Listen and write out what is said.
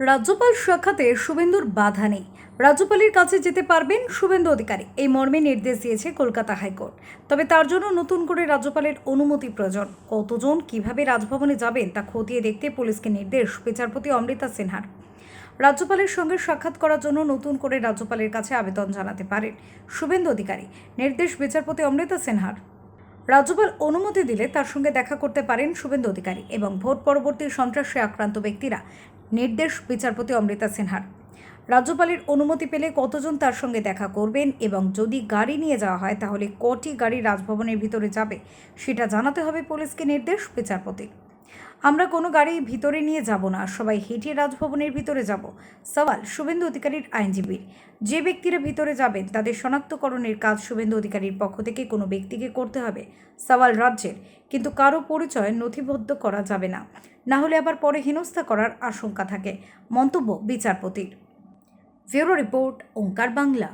রাজ্যপাল সাক্ষাতে শুভেন্দুর বাধা নেই। রাজ্যপালের কাছে যেতে পারবেন শুভেন্দু অধিকারী। এই মর্মে নির্দেশ দিয়েছে কলকাতা হাইকোর্ট। তবে তার জন্য নতুন করে রাজ্যপালের অনুমতি প্রয়োজন। কতজন কীভাবে রাজভবনে যাবেন তা খতিয়ে দেখতে পুলিশকে নির্দেশ বিচারপতি অমৃতা সিনহার। রাজ্যপালের সঙ্গে সাক্ষাৎ করার জন্য নতুন করে রাজ্যপালের কাছে আবেদন জানাতে পারেন শুভেন্দু অধিকারী। নির্দেশ বিচারপতি অমৃতা সিনহার। রাজ্যপাল অনুমতি দিলে তার সঙ্গে দেখা করতে পারেন শুভেন্দু অধিকারী এবং ভোট পরবর্তী সন্ত্রাসে আক্রান্ত ব্যক্তিরা। নির্দেশ বিচারপতি অমৃতা সিনহার। রাজ্যপালের অনুমতি পেলে কতজন তার সঙ্গে দেখা করবেন এবং যদি গাড়ি নিয়ে যাওয়া হয় তাহলে কটি গাড়ি রাজভবনের ভিতরে যাবে, সেটা জানাতে হবে পুলিশকে নির্দেশ বিচারপতি আমরা কোনো গাড়ি ভিতরে নিয়ে যাব না, সবাই হেঁটে রাজভবনের ভিতরে যাব। সওয়াল, শুভেন্দু অধিকারীর আইনজীবীর। যে ব্যক্তিরা ভিতরে যাবেন, তাদের শনাক্তকরণের কাজ শুভেন্দু অধিকারীর পক্ষ থেকে কোনো ব্যক্তিকে করতে হবে, সওয়াল রাজ্যের। কিন্তু কারও পরিচয় নথিবদ্ধ করা যাবে না। না হলে আবার পরে হেনস্থা করার আশঙ্কা থাকে, মন্তব্য বিচারপতির। Bureau report, Onkar Bangla.